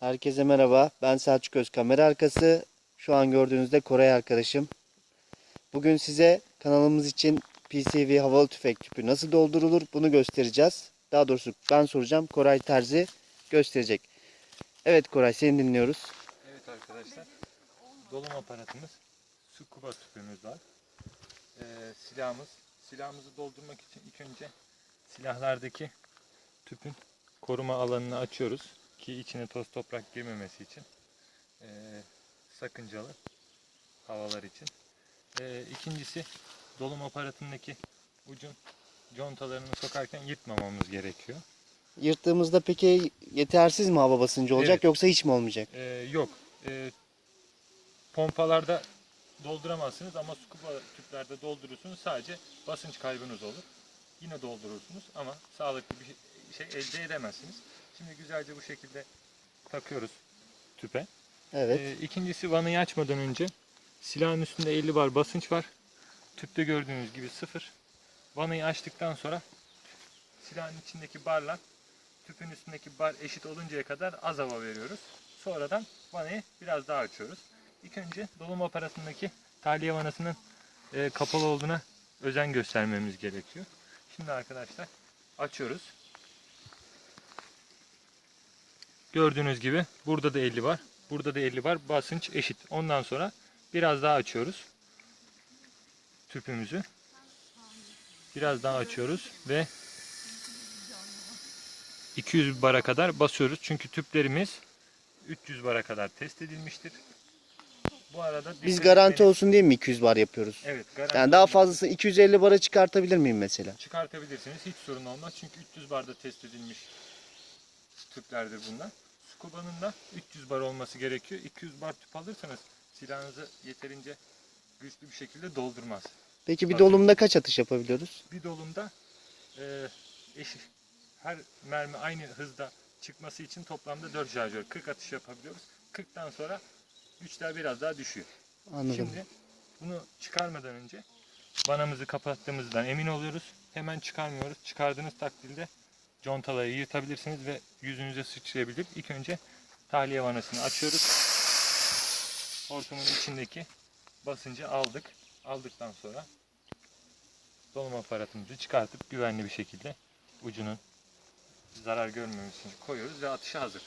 Herkese merhaba. Ben Selçuk Öz kamera arkası. Şu an gördüğünüzde Koray arkadaşım. Bugün size kanalımız için PCV havalı tüfek tüpü nasıl doldurulur bunu göstereceğiz. Daha doğrusu ben soracağım. Koray Terzi gösterecek. Evet Koray seni dinliyoruz. Evet arkadaşlar, dolum aparatımız, scuba tüpümüz var. Ee, silahımız, silahımızı doldurmak için ilk önce silahlardaki tüpün koruma alanını açıyoruz ki içine toz toprak girmemesi için ee, sakıncalı havalar için. Ee, ikincisi dolum aparatındaki ucun contalarını sokarken yırtmamamız gerekiyor. Yırttığımızda peki yetersiz mi hava basıncı olacak Evet. yoksa hiç mi olmayacak? Ee, yok. Ee, pompalarda dolduramazsınız ama scuba tüplerde doldurursunuz. Sadece basınç kaybınız olur. Yine doldurursunuz ama sağlıklı bir şey elde edemezsiniz. Şimdi güzelce bu şekilde takıyoruz tüpe. Evet. Ee, ikincisi vanayı açmadan önce silahın üstünde 50 bar basınç var. Tüpte gördüğünüz gibi sıfır. Vanayı açtıktan sonra silahın içindeki barla tüpün üstündeki bar eşit oluncaya kadar az hava veriyoruz. Sonradan vanayı biraz daha açıyoruz. İlk önce dolum aparatındaki tahliye vanasının e, kapalı olduğuna özen göstermemiz gerekiyor. Şimdi arkadaşlar açıyoruz. Gördüğünüz gibi burada da 50 var. Burada da 50 var. Basınç eşit. Ondan sonra biraz daha açıyoruz. Tüpümüzü. Biraz daha açıyoruz ve 200 bara kadar basıyoruz. Çünkü tüplerimiz 300 bara kadar test edilmiştir. Bu arada Biz garanti etmeniz- olsun diye mi 200 bar yapıyoruz? Evet, garanti Yani daha fazlası 250 bara çıkartabilir miyim mesela? çıkartabilirsiniz. Hiç sorun olmaz. Çünkü 300 barda test edilmiş tüplerdir bunlar. Scuba'nın da 300 bar olması gerekiyor. 200 bar tüp alırsanız silahınızı yeterince güçlü bir şekilde doldurmaz. Peki bir Tabii. dolumda kaç atış yapabiliyoruz? Bir dolumda e, eşit her mermi aynı hızda çıkması için toplamda 4 şarjör 40 atış yapabiliyoruz. 40'tan sonra güçler biraz daha düşüyor. Anladım. Şimdi bunu çıkarmadan önce vanamızı kapattığımızdan emin oluyoruz. Hemen çıkarmıyoruz. Çıkardığınız takdirde contaları yırtabilirsiniz ve yüzünüze sıçrayabilir. İlk önce tahliye vanasını açıyoruz. Hortumun içindeki basıncı aldık. Aldıktan sonra dolum aparatımızı çıkartıp güvenli bir şekilde ucunun zarar görmemesi için koyuyoruz ve atışa hazır.